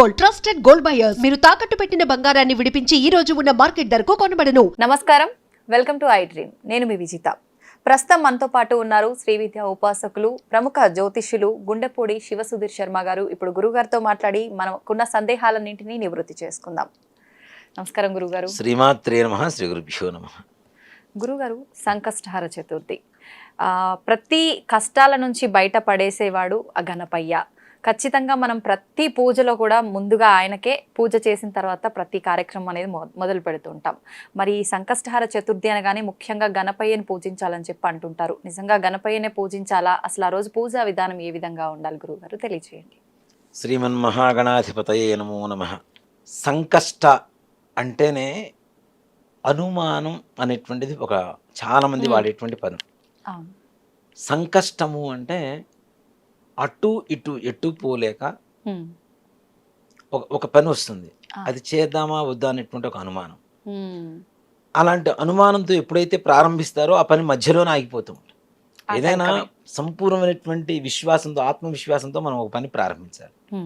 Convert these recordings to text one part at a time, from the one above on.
Gold trusted gold buyers. మీరు తాకట్టు పెట్టిన బంగారాన్ని విడిపించి ఈ రోజు ఉన్న మార్కెట్ ధరకు కొనబడను. నమస్కారం. వెల్కమ్ టు ఐ డ్రీమ్ నేను మీ విజిత. ప్రస్తుతం మనతో పాటు ఉన్నారు శ్రీ విద్యా ఉపాసకులు ప్రముఖ జ్యోతిష్యులు గుండెపూడి శివసుధీర్ శర్మ గారు. ఇప్పుడు గురుగారితో మాట్లాడి మనకున్న సందేహాలన్నింటినీ నివృత్తి చేసుకుందాం. నమస్కారం గురుగారు. శ్రీమాత్రే నమ శ్రీ గురుభ్యో నమ. గురుగారు సంకష్టహార చతుర్థి. ఆ, ప్రతి కష్టాల నుంచి బయటపడేసేవాడు ఆ గణపయ్య ఖచ్చితంగా మనం ప్రతి పూజలో కూడా ముందుగా ఆయనకే పూజ చేసిన తర్వాత ప్రతి కార్యక్రమం అనేది మొ- మొదలు పెడుతూ ఉంటాం మరి ఈ సంకష్టహార చతుర్థి అనగానే ముఖ్యంగా గణపయ్యని పూజించాలని చెప్పి అంటుంటారు. నిజంగా గణపయ్యనే పూజించాలా? అసలు ఆ రోజు పూజా విధానం ఏ విధంగా ఉండాలి గురుగారు తెలియజేయండి శ్రీమన్మహాగణాధిపతయే నమో నమ. సంకష్ట అంటేనే అనుమానం అనేటువంటిది ఒక చాలా మంది Hmm. వాడేటువంటి పదం. సంకష్టము అంటే అటు ఇటు ఎటు పోలేక. ఒక పని వస్తుంది. అది చేద్దామా వద్దా అనేటువంటి ఒక అనుమానం. అలాంటి అనుమానంతో ఎప్పుడైతే ప్రారంభిస్తారో ఆ పని మధ్యలోనే ఆగిపోతూ ఉంటుంది ఏదైనా. సంపూర్ణమైనటువంటి విశ్వాసంతో ఆత్మవిశ్వాసంతో మనం ఒక పని ప్రారంభించాలి.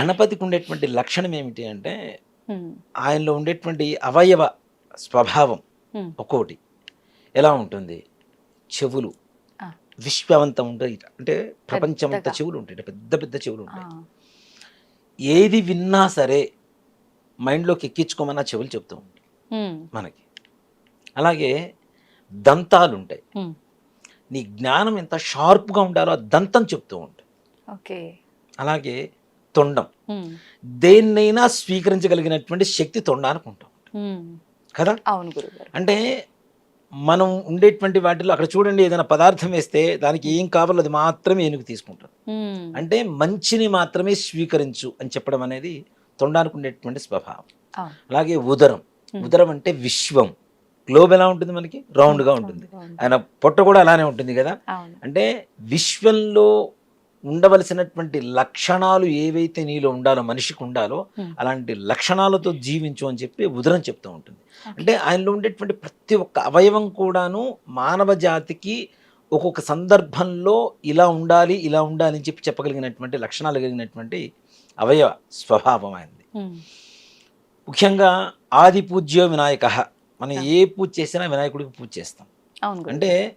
గణపతికి ఉండేటువంటి లక్షణం ఏమిటి అంటే. ఆయనలో ఉండేటువంటి అవయవ స్వభావం. ఒక్కోటి ఎలా ఉంటుంది చెవులు. విశ్వవంతం ఉంటాయి. అంటే ప్రపంచమంతా పెద్దగా. చెవులు ఉంటాయి. పెద్ద పెద్ద చెవులు. ఉంటాయి ఏది విన్నా సరే మైండ్లోకి ఎక్కించుకోమన్నా చెవులు చెప్తూ ఉంటాయి. మనకి అలాగే దంతాలు ఉంటాయి. నీ జ్ఞానం ఎంత షార్ప్గా ఉండాలో ఆ దంతం చెప్తూ ఉంటాయి ఓకే అలాగే తొండం. దేన్నైనా స్వీకరించగలిగినటువంటి శక్తి తొండానికి ఉంటాం. కదా అవును అంటే మనం ఉండేటువంటి వాటిలో అక్కడ చూడండి ఏదైనా పదార్థం వేస్తే దానికి ఏం కావాలో అది మాత్రమే ఏనుగు తీసుకుంటారు. అంటే మంచిని మాత్రమే స్వీకరించు అని చెప్పడం అనేది తొండానికి ఉండేటువంటి స్వభావం. అలాగే ఉదరం. ఉదరం అంటే విశ్వం గ్లోబ్ ఎలా ఉంటుంది మనకి రౌండ్గా ఉంటుంది. ఆయన పొట్ట కూడా అలానే ఉంటుంది కదా అంటే విశ్వంలో ఉండవలసినటువంటి లక్షణాలు ఏవైతే నీలో ఉండాలో మనిషికి ఉండాలో. అలాంటి లక్షణాలతో జీవించు అని చెప్పి ఉదరం చెప్తూ ఉంటుంది అంటే ఆయనలో ఉండేటువంటి ప్రతి ఒక్క అవయవం కూడాను మానవ జాతికి ఒక్కొక్క సందర్భంలో ఇలా ఉండాలి ఇలా ఉండాలి అని చెప్పి చెప్పగలిగినటువంటి లక్షణాలు కలిగినటువంటి అవయవ స్వభావం ఆయనది. ముఖ్యంగా ఆది పూజ్యో వినాయక మనం. ఏ పూజ చేసినా వినాయకుడికి పూజ చేస్తాం. అంటే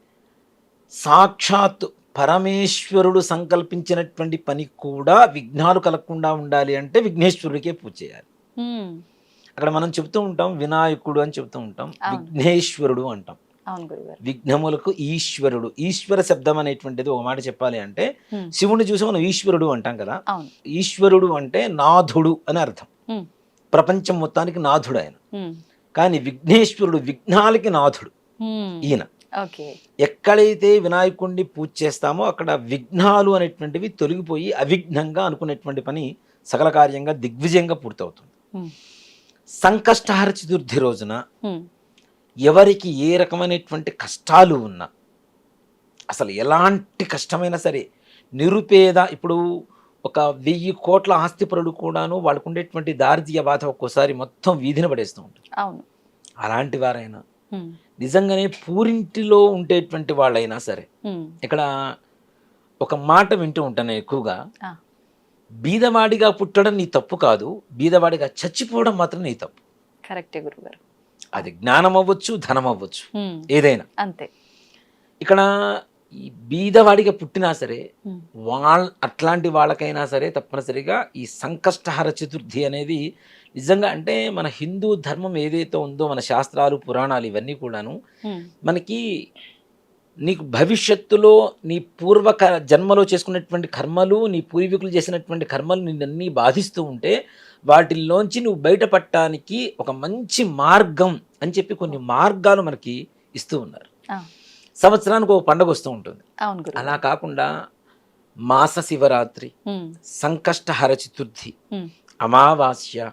సాక్షాత్ పరమేశ్వరుడు సంకల్పించినటువంటి పని కూడా విఘ్నాలు కలగకుండా ఉండాలి అంటే విఘ్నేశ్వరుడికే పూజ చేయాలి. అక్కడ మనం చెప్తూ ఉంటాం వినాయకుడు అని చెప్తూ ఉంటాం. విఘ్నేశ్వరుడు అంటాం విఘ్నములకు ఈశ్వరుడు ఈశ్వర శబ్దం అనేటువంటిది ఒక మాట చెప్పాలి అంటే. శివుని చూసి మనం ఈశ్వరుడు అంటాం కదా ఈశ్వరుడు అంటే నాథుడు అని అర్థం. ప్రపంచం మొత్తానికి నాథుడు ఆయన. కానీ విఘ్నేశ్వరుడు విఘ్నాలకి నాథుడు. ఈయన ఎక్కడైతే వినాయకుడిని పూజ చేస్తామో అక్కడ విఘ్నాలు అనేటువంటివి తొలగిపోయి అవిఘ్నంగా అనుకునేటువంటి పని సకల కార్యంగా దిగ్విజయంగా పూర్తవుతుంది. సంకష్టహార చతుర్థి రోజున. ఎవరికి ఏ రకమైనటువంటి కష్టాలు ఉన్నా అసలు ఎలాంటి కష్టమైనా సరే నిరుపేద ఇప్పుడు ఒక వెయ్యి కోట్ల ఆస్తిపరుడు కూడాను వాళ్ళకు ఉండేటువంటి దారిద్ర్య బాధ ఒక్కోసారి మొత్తం వీధిన పడేస్తూ ఉంటుంది అలాంటి వారైనా. నిజంగానే పూరింటిలో ఉండేటువంటి వాళ్ళైనా సరే. ఇక్కడ ఒక మాట వింటూ ఉంటాను ఎక్కువగా. బీదవాడిగా పుట్టడం నీ తప్పు కాదు బీదవాడిగా చచ్చిపోవడం మాత్రం నీ తప్పు కరెక్టే గురుగారు అది జ్ఞానం అవ్వచ్చు ధనం అవ్వచ్చు. ఏదైనా అంతే ఇక్కడ ఈ బీదవాడిగా పుట్టినా సరే. వాళ్ళ అట్లాంటి వాళ్ళకైనా సరే తప్పనిసరిగా ఈ సంకష్టహర చతుర్థి అనేది నిజంగా అంటే మన హిందూ ధర్మం ఏదైతే ఉందో మన శాస్త్రాలు పురాణాలు ఇవన్నీ కూడాను. మనకి నీకు భవిష్యత్తులో నీ పూర్వ జన్మలో చేసుకున్నటువంటి కర్మలు నీ పూర్వీకులు చేసినటువంటి కర్మలు నిన్నన్నీ బాధిస్తూ ఉంటే వాటిల్లోంచి నువ్వు బయటపడటానికి ఒక మంచి మార్గం అని చెప్పి కొన్ని మార్గాలు మనకి ఇస్తూ ఉన్నారు. సంవత్సరానికి ఒక పండగ వస్తూ ఉంటుంది అలా కాకుండా మాస శివరాత్రి. సంకష్టహర చతుర్థి. అమావాస్య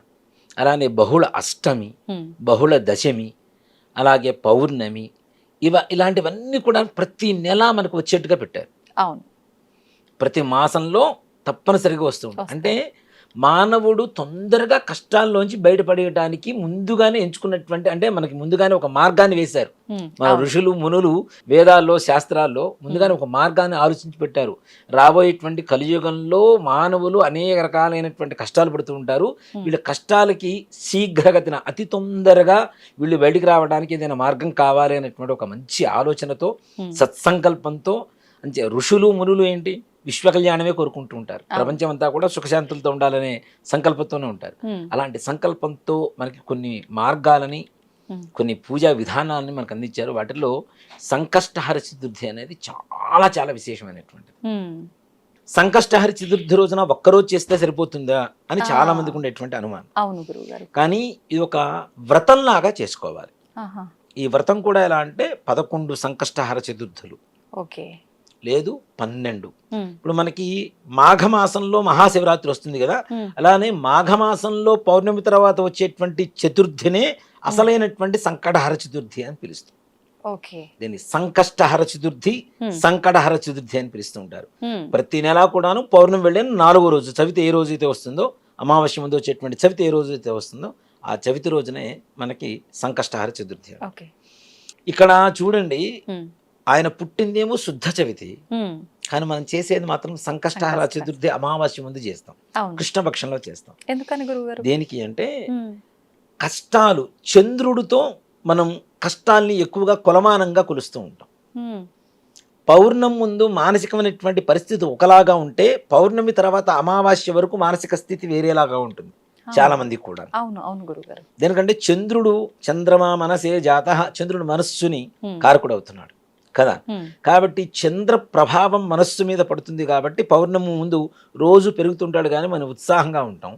అలానే బహుళ అష్టమి. బహుళ దశమి అలాగే పౌర్ణమి ఇవ ఇలాంటివన్నీ కూడా ప్రతి నెల మనకు వచ్చేట్టుగా పెట్టారు అవును ప్రతి మాసంలో తప్పనిసరిగా వస్తూ ఉంటుంది వస్తాయి. అంటే మానవుడు తొందరగా కష్టాల్లోంచి బయటపడేయడానికి ముందుగానే ఎంచుకున్నటువంటి అంటే మనకి ముందుగానే ఒక మార్గాన్ని వేశారు. మన. ఋషులు మునులు వేదాల్లో శాస్త్రాల్లో ముందుగానే ఒక మార్గాన్ని ఆలోచించి పెట్టారు. రాబోయేటువంటి కలియుగంలో మానవులు అనేక రకాలైనటువంటి కష్టాలు పడుతూ ఉంటారు. వీళ్ళ కష్టాలకి శీఘ్రగతిన అతి తొందరగా వీళ్ళు బయటికి రావడానికి ఏదైనా మార్గం కావాలి అనేటువంటి ఒక మంచి ఆలోచనతో సత్సంకల్పంతో అంటే ఋషులు మునులు ఏంటి? విశ్వ కళ్యాణమే కోరుకుంటూ ఉంటారు. ప్రపంచం అంతా కూడా సుఖశాంతులతో ఉండాలనే సంకల్పంతోనే ఉంటారు. అలాంటి సంకల్పంతో మనకి కొన్ని మార్గాలని కొన్ని పూజా విధానాలని మనకు అందించారు. వాటిలో సంకష్టహర చతుర్థి అనేది చాలా చాలా విశేషమైనటువంటిది. సంకష్టహర చతుర్థి రోజున ఒక్కరోజు చేస్తే సరిపోతుందా అని చాలా. మందికి ఉండేటువంటి అనుమానం. అవును కానీ ఇది ఒక వ్రతంలాగా చేసుకోవాలి. ఈ వ్రతం కూడా ఎలా అంటే పదకొండు సంకష్టహర చతుర్థులు. ఓకే. లేదు పన్నెండు. ఇప్పుడు మనకి మాఘమాసంలో మహాశివరాత్రి వస్తుంది కదా అలానే మాఘమాసంలో పౌర్ణమి తర్వాత వచ్చేటువంటి చతుర్థినే అసలైనటువంటి సంకటహర చతుర్థి అని పిలుస్తాం ఓకే. దీన్ని సంకష్టహర చతుర్థి. సంకటహర చతుర్థి అని పిలుస్తూ ఉంటారు. ప్రతి నెలా కూడాను పౌర్ణమి వెళ్ళిన నాలుగో రోజు చవితి ఏ రోజు అయితే వస్తుందో అమావాస్య ముందు వచ్చేటువంటి చవితి ఏ రోజు అయితే వస్తుందో ఆ చవితి రోజునే మనకి సంకష్టహర చతుర్థి ఇక్కడ చూడండి ఆయన పుట్టిందేమో శుద్ధ చవితి. కానీ మనం చేసేది మాత్రం సంకష్టహర సంకష్ట. చతుర్థి అమావాస్య ముందు చేస్తాం. కృష్ణపక్షంలో చేస్తాం. ఎందుకని గురువు గారు దేనికి అంటే కష్టాలు చంద్రుడితో మనం కష్టాల్ని ఎక్కువగా కొలమానంగా కొలుస్తూ ఉంటాం. పౌర్ణం ముందు మానసికమైనటువంటి పరిస్థితి ఒకలాగా ఉంటే పౌర్ణమి తర్వాత అమావాస్య వరకు మానసిక స్థితి వేరేలాగా ఉంటుంది. చాలా మందికి కూడా. అవును అవును గురువు గారు దేనికంటే చంద్రుడు చంద్రమా మనసే జాత చంద్రుడు మనస్సుని కారకుడు అవుతున్నాడు కదా? కాబట్టి చంద్ర ప్రభావం మనస్సు మీద పడుతుంది కాబట్టి పౌర్ణమి ముందు రోజు పెరుగుతుంటాడు కానీ మనం ఉత్సాహంగా ఉంటాం.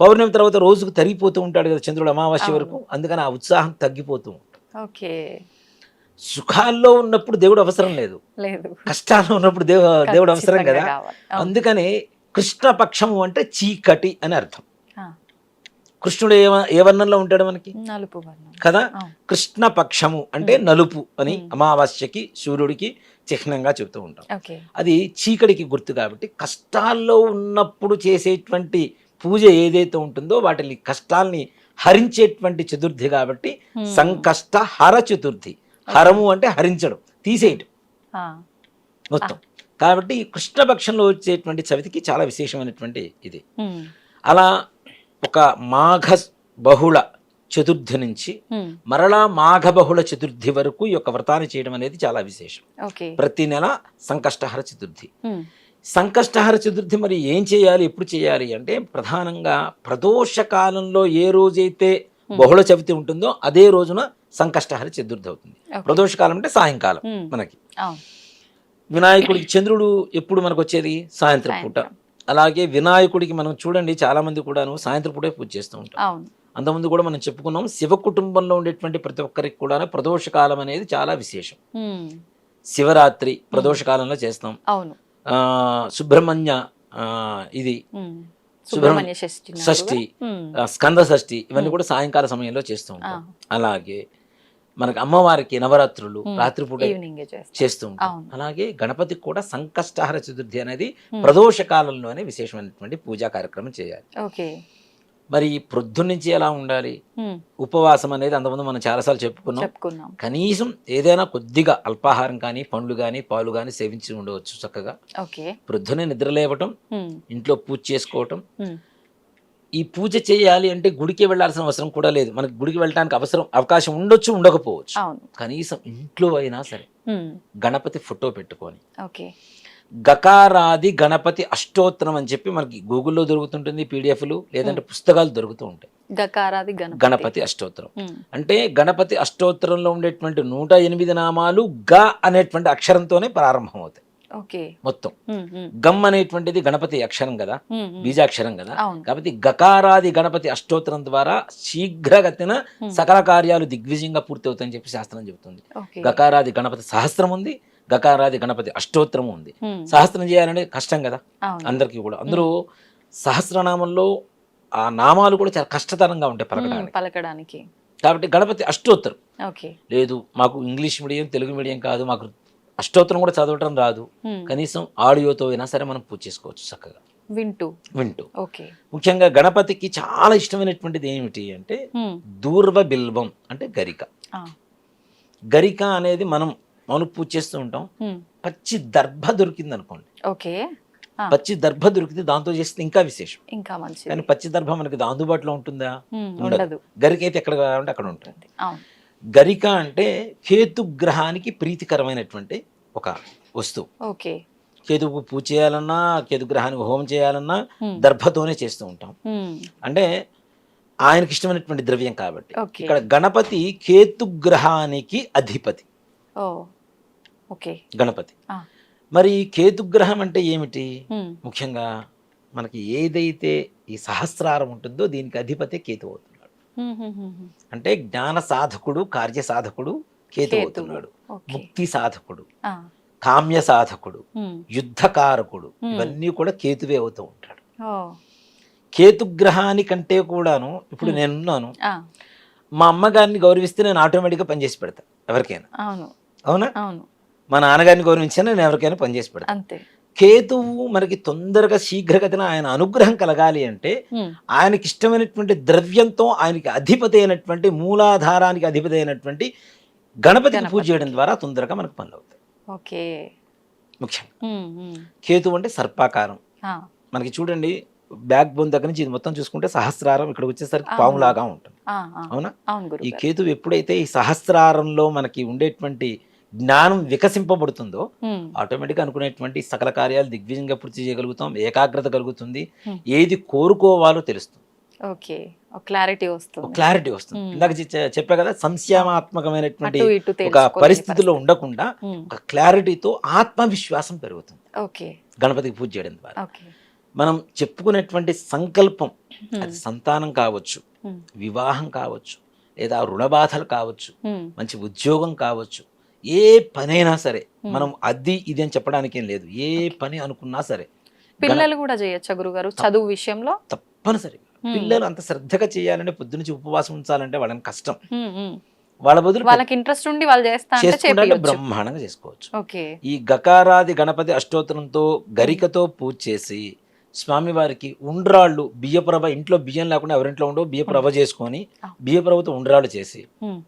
పౌర్ణమి తర్వాత రోజుకు తరిగిపోతూ ఉంటాడు కదా చంద్రుడు అమావాస్య. వరకు. అందుకని ఆ ఉత్సాహం తగ్గిపోతూ ఓకే. సుఖాల్లో ఉన్నప్పుడు దేవుడు అవసరం లేదు. కష్టాల్లో ఉన్నప్పుడు దేవు దేవుడు అవసరం కదా. అందుకనే కృష్ణపక్షము అంటే చీకటి అని అర్థం. కృష్ణుడు ఏ ఏ వర్ణంలో ఉంటాడు మనకి? నలుపు కదా? అవును. కృష్ణపక్షము అంటే. నలుపు అని. అమావాస్యకి సూర్యుడికి చిహ్నంగా చెబుతూ ఉంటాం. అది చీకటికి గుర్తు కాబట్టి కష్టాల్లో ఉన్నప్పుడు చేసేటువంటి పూజ ఏదైతే ఉంటుందో వాటిని కష్టాల్ని హరించేటువంటి చతుర్థి కాబట్టి సంకష్ట హర చతుర్థి. హరము అంటే హరించడం తీసేయటం. మొత్తం. కాబట్టి కృష్ణపక్షంలో వచ్చేటువంటి చవితికి చాలా విశేషమైనటువంటి ఇది. అలా ఒక మాఘ బహుళ చతుర్థి నుంచి మరలా మాఘ బహుళ చతుర్థి వరకు ఈ యొక్క వ్రతాన్ని చేయడం అనేది చాలా విశేషం. ప్రతి నెల సంకష్టహర చతుర్థి. సంకష్టహర చతుర్థి మరి ఏం చేయాలి ఎప్పుడు చేయాలి అంటే ప్రధానంగా ప్రదోష కాలంలో ఏ రోజైతే బహుళ చవితి ఉంటుందో అదే రోజున సంకష్టహర చతుర్థి అవుతుంది. ప్రదోష కాలం అంటే సాయంకాలం మనకి. వినాయకుడికి చంద్రుడు ఎప్పుడు మనకు వచ్చేది? సాయంత్రం పూట. అలాగే వినాయకుడికి మనం చూడండి చాలా మంది కూడాను సాయంత్రం పూటే పూజ చేస్తూ ఉంటాం అంతకుముందు కూడా మనం చెప్పుకున్నాం శివ కుటుంబంలో ఉండేటువంటి ప్రతి ఒక్కరికి కూడా ప్రదోష కాలం అనేది చాలా విశేషం. శివరాత్రి ప్రదోష కాలంలో చేస్తాం. సుబ్రహ్మణ్య ఇది సుబ్రహ్మణ్య షష్ఠి స్కంద షష్ఠి ఇవన్నీ కూడా సాయంకాల సమయంలో చేస్తూ ఉంటాం. అలాగే మనకి అమ్మవారికి నవరాత్రులు రాత్రిపూట ఈవినింగ్ చేస్తాం. చేస్తూ ఉంటాం. అవును. అలాగే గణపతికి కూడా సంకష్టహర చతుర్థి అనేది ప్రదోష కాలంలోనే విశేషమైనటువంటి పూజా కార్యక్రమం చేయాలి. ఓకే. మరి ప్రొద్దు నుంచి ఎలా ఉండాలి? ఉపవాసం అనేది అంతకుముందు మనం చాలాసార్లు చెప్పుకున్నాం. చెప్పుకున్నాం. కనీసం ఏదైనా కొద్దిగా అల్పాహారం కానీ పండ్లు కానీ పాలు కానీ సేవించి ఉండవచ్చు చక్కగా. ప్రొద్దునే నిద్రలేవటం ఉమ్, ఇంట్లో పూజ చేసుకోవటం ఈ పూజ చేయాలి అంటే గుడికి వెళ్ళాల్సిన అవసరం కూడా లేదు. మనకి గుడికి వెళ్ళడానికి అవసరం అవకాశం ఉండొచ్చు ఉండకపోవచ్చు. కనీసం ఇంట్లో అయినా సరే గణపతి ఫోటో పెట్టుకొని. గకారాది గణపతి అష్టోత్తరం అని చెప్పి మనకి గూగుల్లో దొరుకుతుంటుంది పీడిఎఫ్లు లేదంటే పుస్తకాలు దొరుకుతూ ఉంటాయి. గకారాది గణపతి. అష్టోత్తరం. అంటే గణపతి అష్టోత్తరంలో ఉండేటువంటి నూట ఎనిమిది నామాలు గ అనేటువంటి అక్షరంతోనే ప్రారంభం అవుతాయి ఓకే మొత్తం. గమ్ అనేటువంటిది గణపతి అక్షరం కదా? బీజాక్షరం కదా? కాబట్టి గకారాది గణపతి అష్టోత్తరం ద్వారా శీఘ్రగతిన సకల కార్యాలు దిగ్విజయంగా పూర్తి అవుతాయని చెప్పి శాస్త్రం చెబుతుంది. గకారాది గణపతి సహస్రం ఉంది గకారాది గణపతి అష్టోత్తరం ఉంది. సహస్రం చేయాలంటే కష్టం కదా? అందరికీ కూడా. అందరూ సహస్రనామంలో ఆ నామాలు కూడా చాలా కష్టతరంగా ఉంటాయి పలకడానికి. పలకడానికి. కాబట్టి గణపతి అష్టోత్తరం. లేదు మాకు ఇంగ్లీష్ మీడియం తెలుగు మీడియం కాదు మాకు అష్టోత్తరం కూడా చదవటం రాదు. కనీసం ఆడియోతో అయినా సరే మనం పూజ చేసుకోవచ్చు చక్కగా. వింటూ. వింటూ. ఓకే. ముఖ్యంగా గణపతికి చాలా ఇష్టమైనటువంటిది ఏమిటి అంటే. దూర్వ బిల్వం అంటే గరిక. గరిక అనేది మనం మనం పూజ చేస్తూ ఉంటాం. పచ్చి దర్భ దొరికింది అనుకోండి ఓకే. పచ్చి దర్భ దొరికితే దాంతో చేస్తే ఇంకా విశేషం. ఇంకా మంచిది. కానీ పచ్చి దర్భ మనకి అందుబాటులో ఉంటుందా. ఉండదు. ఉండదు. గరిక అయితే ఎక్కడ కావాలంటే అక్కడ ఉంటుంది. గరిక అంటే కేతు గ్రహానికి ప్రీతికరమైనటువంటి ఒక వస్తువు ఓకే కేతువుకు పూజ చేయాలన్నా కేతు గ్రహానికి హోమం చేయాలన్నా. దర్భతోనే చేస్తూ ఉంటాం. అంటే ఆయనకి ఇష్టమైనటువంటి ద్రవ్యం కాబట్టి ఇక్కడ గణపతి కేతు గ్రహానికి అధిపతి ఓకే గణపతి. మరి కేతు గ్రహం అంటే ఏమిటి. ముఖ్యంగా మనకి ఏదైతే ఈ సహస్రారం ఉంటుందో దీనికి అధిపతి కేతు. హ్మ్. అంటే జ్ఞాన సాధకుడు కార్య సాధకుడు కేతు. అవుతున్నాడు ముక్తి సాధకుడు. కామ్య సాధకుడు. యుద్ధకారకుడు. ఇవన్నీ కూడా కేతువే అవుతూ ఉంటాడు ఓ కేతు గ్రహానికంటే కూడాను ఇప్పుడు. నేనున్నాను. మా అమ్మగారిని గౌరవిస్తే నేను ఆటోమేటిక్గా పనిచేసి పెడతా ఎవరికైనా అవును అవునా మా నాన్నగారిని గౌరవించినా నేను ఎవరికైనా పనిచేసి పెడతా కేతువు మనకి తొందరగా శీఘ్రగతిన ఆయన అనుగ్రహం కలగాలి అంటే. ఆయనకి ఇష్టమైనటువంటి ద్రవ్యంతో ఆయనకి అధిపతి అయినటువంటి మూలాధారానికి అధిపతి అయినటువంటి గణపతికి పూజ. చేయడం ద్వారా తొందరగా మనకు పనులు అవుతాయి ఓకే. హ్మ్. కేతు అంటే సర్పాకారం. మనకి చూడండి బ్యాక్ బోన్ దగ్గర నుంచి ఇది మొత్తం చూసుకుంటే సహస్రారం ఇక్కడ వచ్చేసరికి. పాములాగా ఉంటుంది. అవునా ఈ గురుగారు కేతు ఎప్పుడైతే ఈ సహస్రారంలో మనకి ఉండేటువంటి జ్ఞానం వికసింపబడుతుందో. ఆటోమేటిక్గా అనుకునేటువంటి సకల కార్యాలు దిగ్విజయంగా పూర్తి చేయగలుగుతాం ఏకాగ్రత కలుగుతుంది. ఏది కోరుకోవాలో తెలుస్తుంది ఓకే క్లారిటీ వస్తుంది క్లారిటీ వస్తుంది. ఇందాక చెప్పా కదా సంశయాత్మకమైనటువంటి ఒక పరిస్థితిలో పరిస్థితి. ఉండకుండా. ఒక క్లారిటీతో ఆత్మవిశ్వాసం పెరుగుతుంది ఓకే గణపతికి పూజ చేయడం ద్వారా మనం చెప్పుకునేటువంటి సంకల్పం. అది సంతానం కావచ్చు. వివాహం కావచ్చు లేదా రుణ బాధలు కావచ్చు. మంచి ఉద్యోగం కావచ్చు ఏ పనైనా సరే. మనం అది ఇది అని చెప్పడానికి ఏం లేదు ఏ పని అనుకున్నా సరే పిల్లలు కూడా చేయొచ్చా గురుగారు చదువు విషయంలో తప్పనిసరిగా Hmm. పిల్లలు అంత శ్రద్ధగా చేయాలంటే పొద్దునుంచి ఉపవాసం ఉంచాలంటే వాళ్ళని కష్టం. వాళ్ళ బదులు వాళ్ళకి ఇంట్రెస్ట్ ఉండి వాళ్ళు చేస్తా అంటే చేసుకుంటే చేపియొచ్చు బ్రహ్మాండంగా చేసుకోవచ్చు ఈ గకారాది గణపతి అష్టోత్తరంతో గరికతో పూజ చేసి స్వామివారికి ఉండ్రాళ్ళు బియ్యప్రభ ఇంట్లో బియ్యం లేకుండా ఎవరింట్లో ఉండవు బియ్యప్రభ చేసుకొని. బియ్యప్రభతో ఉండ్రాళ్ళు చేసి.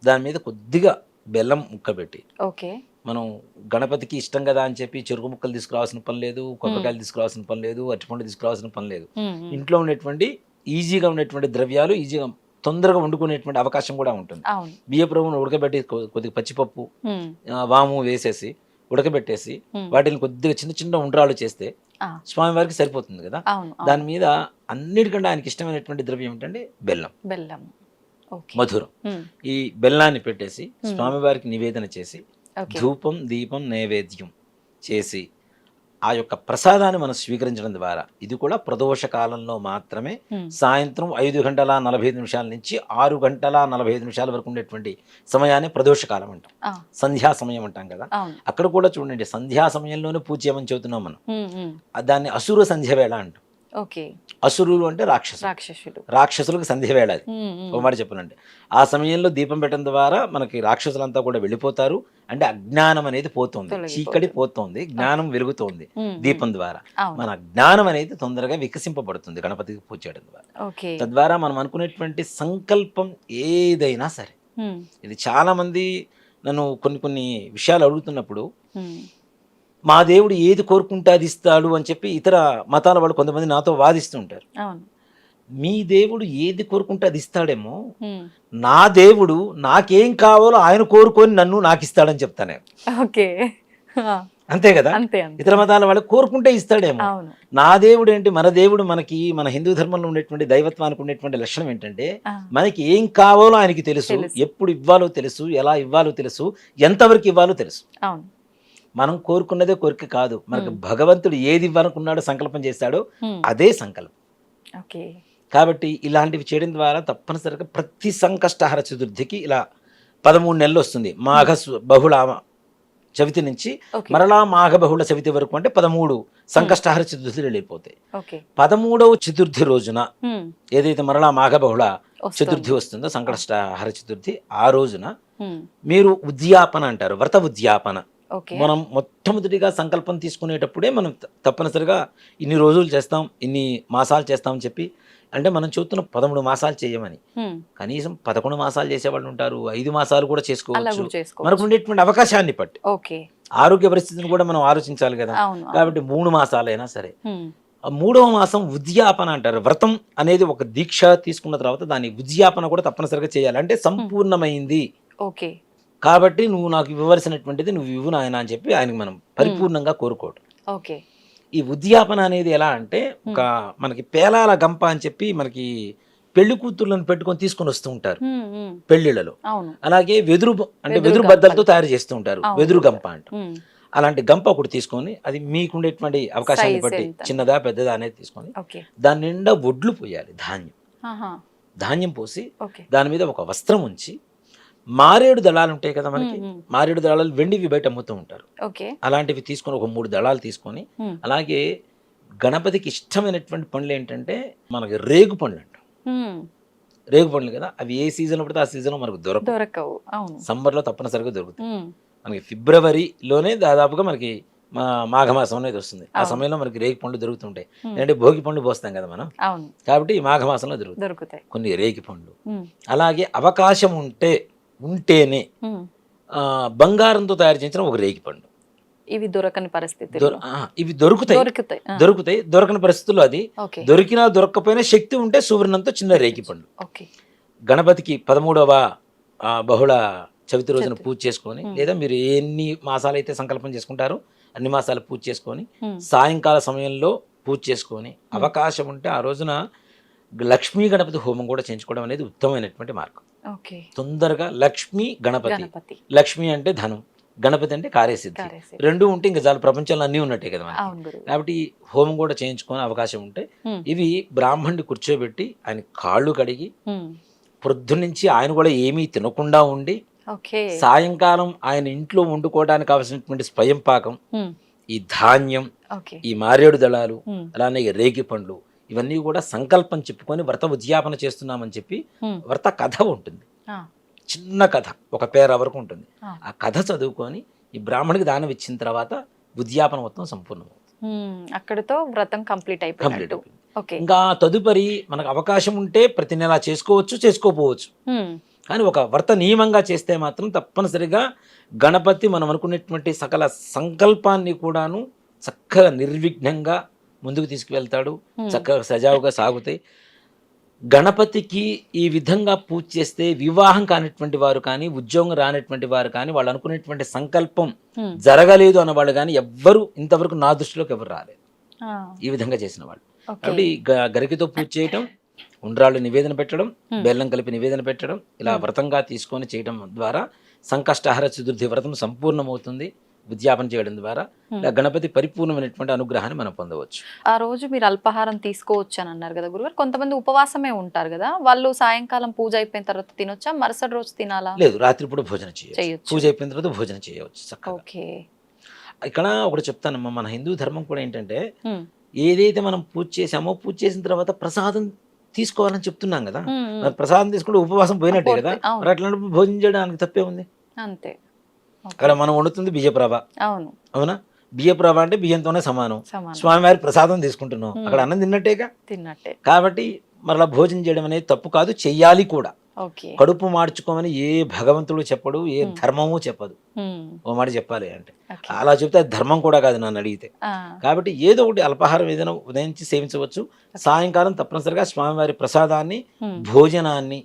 దాని మీద కొద్దిగా బెల్లం ముక్క పెట్టి. ఓకే. మనం గణపతికి ఇష్టం కదా అని చెప్పి చెరుకు ముక్కలు తీసుకురావాల్సిన పని లేదు కొబ్బరికాయలు తీసుకురావాల్సిన పని లేదు అరటిపండు తీసుకురావాల్సిన పని లేదు. ఇంట్లో ఉండేటువంటి ఈజీగా ఉండేటువంటి ద్రవ్యాలు ఈజీగా తొందరగా వండుకునేటువంటి అవకాశం కూడా ఉంటుంది. అవును. బియ్య ప్రభువును ఉడకబెట్టి కొద్దిగా పచ్చిపప్పు వాము వేసేసి ఉడకబెట్టేసి. వాటిని కొద్దిగా చిన్న చిన్న ఉండ్రాలు చేస్తే ఆ. స్వామివారికి సరిపోతుంది కదా. దాని మీద అన్నిటికంటే ఆయనకి ఇష్టమైనటువంటి ద్రవ్యం ఏంటంటే బెల్లం. బెల్లం. మధురం. ఈ బెల్లాన్ని పెట్టేసి. స్వామివారికి నివేదన చేసి ధూపం దీపం నైవేద్యం చేసి ఆ యొక్క ప్రసాదాన్ని మనం స్వీకరించడం ద్వారా ఇది కూడా ప్రదోష కాలంలో మాత్రమే. సాయంత్రం ఐదు గంటల నలభై ఐదు నిమిషాల నుంచి ఆరు గంటల నలభై ఐదు నిమిషాల వరకు ఉండేటువంటి సమయాన్ని ప్రదోష కాలం అంటాం. సంధ్యా సమయం అంటాం కదా. అక్కడ కూడా చూడండి సంధ్యా సమయంలోనే పూజ చేయమని చెబుతున్నాం మనం. దాన్ని అసుర సంధ్య వేళ అంటాం. అసురులు అంటే రాక్షసులు. రాక్షసుడు రాక్షసులకు సంధ్య వేళ అది. ఒక మాట చెప్పనండి. ఆ సమయంలో దీపం పెట్టడం ద్వారా మనకి రాక్షసులంతా కూడా వెళ్ళిపోతారు. అంటే అజ్ఞానం అనేది పోతుంది. చీకటి పోతుంది. జ్ఞానం వెలుగుతోంది. దీపం ద్వారా. మన జ్ఞానం అనేది తొందరగా వికసింపబడుతుంది గణపతికి పూజ చేయడం ద్వారా. తద్వారా మనం అనుకునేటువంటి సంకల్పం ఏదైనా సరే. ఇది చాలా మంది నన్ను కొన్ని కొన్ని విషయాలు అడుగుతున్నప్పుడు. మా దేవుడు ఏది కోరుకుంటే అది ఇస్తాడు అని చెప్పి ఇతర మతాల వాళ్ళు కొంతమంది నాతో వాదిస్తుంటారు. మీ దేవుడు ఏది కోరుకుంటే అది ఇస్తాడేమో. నా దేవుడు నాకేం కావాలో ఆయన కోరుకొని నన్ను నాకు ఇస్తాడని చెప్తాను. ఓకే. అంతే కదా? ఇతర మతాల వాళ్ళు కోరుకుంటే ఇస్తాడేమో. నా దేవుడు ఏంటి? మన దేవుడు మనకి మన హిందూ ధర్మంలో ఉండేటువంటి దైవత్వానికి ఉండేటువంటి లక్షణం ఏంటంటే. మనకి ఏం కావాలో ఆయనకి తెలుసు. ఎప్పుడు ఇవ్వాలో తెలుసు ఎలా ఇవ్వాలో తెలుసు ఎంతవరకు ఇవ్వాలో తెలుసు. మనం కోరుకున్నదే కోరిక కాదు మనకు. భగవంతుడు ఏది ఇవ్వాలనుకున్నాడో సంకల్పం హ్మ్. అదే సంకల్పం ఓకే కాబట్టి ఇలాంటివి చేయడం ద్వారా తప్పనిసరిగా ప్రతి సంకష్టహర చతుర్థికి ఇలా పదమూడు నెలలు వస్తుంది మాఘ బహుళ చవితి నుంచి మరలా మాఘ బహుళ చవితి వరకు అంటే పదమూడు సంకష్టహర చతుర్థులు వెళ్ళిపోతాయి పదమూడవ చతుర్థి రోజున. ఏదైతే మరలా మాఘ బహుళ. చతుర్థి వస్తుందో సంకష్టహర చతుర్థి ఆ రోజున. మీరు ఉద్యాపన అంటారు వ్రత ఉద్యాపన మనం మొట్టమొదటిగా సంకల్పం తీసుకునేటప్పుడే మనం తప్పనిసరిగా ఇన్ని రోజులు చేస్తాం ఇన్ని మాసాలు చేస్తాం అని చెప్పి అంటే మనం చూస్తున్న పదమూడు మాసాలు చేయమని. కనీసం పదకొండు మాసాలు చేసేవాళ్ళు ఉంటారు ఐదు మాసాలు కూడా చేసుకోవచ్చు. మనకు ఉండేటువంటి అవకాశాన్ని బట్టి. ఓకే. ఆరోగ్య పరిస్థితిని కూడా మనం ఆలోచించాలి కదా. కాబట్టి మూడు మాసాలైనా సరే. మూడవ మాసం ఉద్యాపన అంటారు. వ్రతం అనేది ఒక దీక్ష తీసుకున్న తర్వాత దాని ఉద్యాపన కూడా తప్పనిసరిగా చేయాలి. అంటే సంపూర్ణమైంది. ఓకే. కాబట్టి నువ్వు నాకు ఇవ్వవలసినటువంటిది నువ్వు ఇవ్వు నాయన అని చెప్పి ఆయనకి మనం పరిపూర్ణంగా కోరుకోవడం ఓకే ఈ ఉద్యాపన అనేది ఎలా అంటే ఒక మనకి పేలాల గంప అని చెప్పి మనకి పెళ్ళి కూతుర్లను పెట్టుకొని తీసుకొని వస్తూ ఉంటారు. పెళ్ళిళ్ళలో అలాగే వెదురు అంటే వెదురు. బద్దలతో తయారు చేస్తూ ఉంటారు. వెదురు గంప అంట. అలాంటి గంప ఒకటి తీసుకొని అది మీకుండేటువంటి అవకాశాన్ని బట్టి? చిన్నదా పెద్దదా అనేది తీసుకొని దాని నిండా ఒడ్లు పోయాలి ధాన్యం. ధాన్యం పోసి దాని మీద ఒక వస్త్రం ఉంచి మారేడు దళాలు ఉంటాయి కదా మనకి. మారేడు దళాలు వెండివి బయట అమ్ముతూ ఉంటారు. అలాంటివి తీసుకొని ఒక మూడు దళాలు తీసుకొని. అలాగే గణపతికి ఇష్టమైనటువంటి పండ్లు ఏంటంటే మనకి రేగు పండ్లు అంటాం. రేగు పండ్లు కదా అవి ఏ సీజన్ పడితే ఆ సీజన్లో మనకు దొరకవు. దొరకవు. సమ్మర్లో తప్పనిసరిగా దొరుకుతాయి. మనకి ఫిబ్రవరిలోనే దాదాపుగా మనకి మా మాఘమాసం అనేది వస్తుంది. ఆ. సమయంలో మనకి రేగి పండ్లు దొరుకుతుంటాయి. అంటే భోగి పండు పోస్తాం కదా మనం. కాబట్టి ఈ మాఘమాసంలో దొరుకుతాయి. కొన్ని రేగి పండ్లు. అలాగే అవకాశం ఉంటే ఉంటేనే బంగారంతో తయారు చేసిన ఒక రేగి పండు. ఇవి దొరకని పరిస్థితి ఇవి దొరుకుతాయి. దొరుకుతాయి. దొరకని పరిస్థితుల్లో అది. దొరికినా దొరకకపోయినా శక్తి ఉంటే సువర్ణంతో చిన్న రేగి పండు. గణపతికి పదమూడవ బహుళ చవితి రోజున. పూజ చేసుకొని. లేదా మీరు ఎన్ని మాసాలు అయితే సంకల్పం చేసుకుంటారో అన్ని మాసాలు పూజ చేసుకొని. సాయంకాల సమయంలో పూజ చేసుకొని అవకాశం ఉంటే ఆ రోజున లక్ష్మీ గణపతి హోమం కూడా చేయించుకోవడం అనేది ఉత్తమమైనటువంటి మార్గం తొందరగా లక్ష్మీ గణపతి లక్ష్మి అంటే ధనం గణపతి అంటే కార్యసిద్ధి. రెండు ఉంటే ఇంకా చాలు ప్రపంచంలో అన్నీ ఉన్నట్టే కదా మనకి కాబట్టి హోమం కూడా చేయించుకునే అవకాశం ఉంటే. ఇవి బ్రాహ్మణుడి కూర్చోబెట్టి ఆయన కాళ్ళు కడిగి. పొద్దున్నుంచి ఆయన కూడా ఏమీ తినకుండా ఉండి సాయంకాలం ఆయన ఇంట్లో వండుకోవడానికి కావాల్సినటువంటి స్వయం పాకం. ఈ ధాన్యం ఈ మారేడు దళాలు. అలానే రేగి పండ్లు ఇవన్నీ కూడా సంకల్పం చెప్పుకొని వ్రత ఉద్యాపన చేస్తున్నామని చెప్పి. వ్రత కథ ఉంటుంది. చిన్న కథ ఒక పేర వరకు ఉంటుంది ఆ. కథ చదువుకొని ఈ బ్రాహ్మణికి దానం ఇచ్చిన తర్వాత ఉద్యాపన మొత్తం సంపూర్ణం హ్మ్. అక్కడితో వ్రతం కంప్లీట్ అయిపోయింది ఓకే ఇంకా తదుపరి మనకు అవకాశం ఉంటే ప్రతి నెల చేసుకోవచ్చు చేసుకోపోవచ్చు. కానీ ఒక వ్రత నియమంగా చేస్తే మాత్రం తప్పనిసరిగా గణపతి మనం అనుకునేటువంటి సకల సంకల్పాన్ని కూడాను చక్కగా నిర్విఘ్నంగా ముందుకు తీసుకువెళ్తాడు. చక్కగా సజావుగా సాగుతాయి గణపతికి ఈ విధంగా పూజ చేస్తే వివాహం కానిటువంటి వారు కానీ ఉద్యోగం రానటువంటి వారు కానీ వాళ్ళు అనుకునేటువంటి సంకల్పం. జరగలేదు అన్న వాళ్ళు కానీ ఎవ్వరు ఇంతవరకు నా దృష్టిలోకి ఎవరు రాలేదు. ఈ విధంగా చేసిన వాళ్ళు కాబట్టి గరికతో పూజ చేయటం ఉండ్రాళ్ళు నివేదన పెట్టడం. బెల్లం కలిపి నివేదన పెట్టడం ఇలా. వ్రతంగా తీసుకొని చేయడం ద్వారా సంకష్టహార చతుర్థి వ్రతం సంపూర్ణమవుతుంది ఉద్యాపన చేయడం ద్వారా గణపతి పరిపూర్ణమైనటువంటి అనుగ్రహాన్ని మనం పొందవచ్చు. ఆ రోజు మీరు అల్పాహారం తీసుకోవచ్చు అని అన్నారు కదా గురుగారు. కొంతమంది ఉపవాసమే ఉంటారు కదా. వాళ్ళు సాయంకాలం పూజ అయిపోయిన తర్వాత తినొచ్చా? మరుసటి రోజు తినాలా? లేదు రాత్రి పూట భోజనం చేయవచ్చు చేయొచ్చు. పూజ అయిపోయిన తర్వాత భోజనం చేయవచ్చు ఓకే. ఇక్కడ ఒకటి చెప్తానమ్మా మన హిందూ ధర్మం కూడా ఏంటంటే. ఏదైతే మనం పూజ చేసామో పూజ చేసిన తర్వాత ప్రసాదం తీసుకోవాలని చెప్తున్నాం కదా. ప్రసాదం తీసుకుంటే ఉపవాసం పోయినట్టే కదా. మరి అట్లాంటప్పుడు భోజనం చేయడానికి తప్పే ఉంది అంతే. అక్కడ మనం వండుతుంది బియ్యప్రభ అవును. అవునా? బియ్యప్రభ అంటే బియ్యంతోనే సమానం. స్వామివారి ప్రసాదం తీసుకుంటున్నాం. అక్కడ అన్నం తిన్నట్టేగా? తిన్నట్టే. కాబట్టి మరలా భోజనం చేయడం అనేది తప్పు కాదు చెయ్యాలి కూడా. కడుపు మార్చుకోమని ఏ భగవంతుడు చెప్పడు ఏ. ధర్మము చెప్పదు. ఓ మాట చెప్పాలి అంటే. అలా చెప్తే అది ధర్మం కూడా కాదు నన్ను అడిగితే. కాబట్టి ఏదో ఒకటి అల్పాహారం ఏదైనా ఉదయించి సేవించవచ్చు. సాయంకాలం తప్పనిసరిగా స్వామివారి ప్రసాదాన్ని. భోజనాన్ని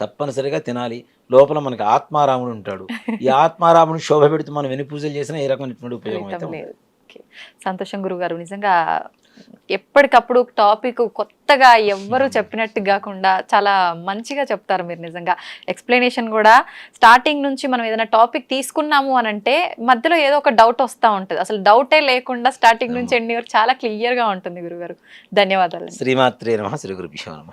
తప్పనిసరిగా తినాలి. లోపల మనకి ఆత్మారాముడు ఉంటాడు. ఈ ఆత్మారాముని శోభ పెడుతూ మనం ఎన్ని పూజలు చేసినా ఏ రకమైనటువంటి ఉపయోగం అయితే. సంతోషం గురుగారు నిజంగా ఎప్పటికప్పుడు టాపిక్ కొత్తగా ఎవ్వరు చెప్పినట్టు కాకుండా చాలా మంచిగా చెప్తారు మీరు నిజంగా. ఎక్స్ప్లెనేషన్ కూడా స్టార్టింగ్ నుంచి మనం ఏదైనా టాపిక్ తీసుకున్నాము అని అంటే మధ్యలో ఏదో ఒక డౌట్ వస్తూ ఉంటుంది. అసలు డౌటే లేకుండా స్టార్టింగ్ నుంచి ఎండి వరకు చాలా క్లియర్గా ఉంటుంది గురుగారు. ధన్యవాదాలు శ్రీమాత్రే నమ శ్రీ గురుభ్యో నమ.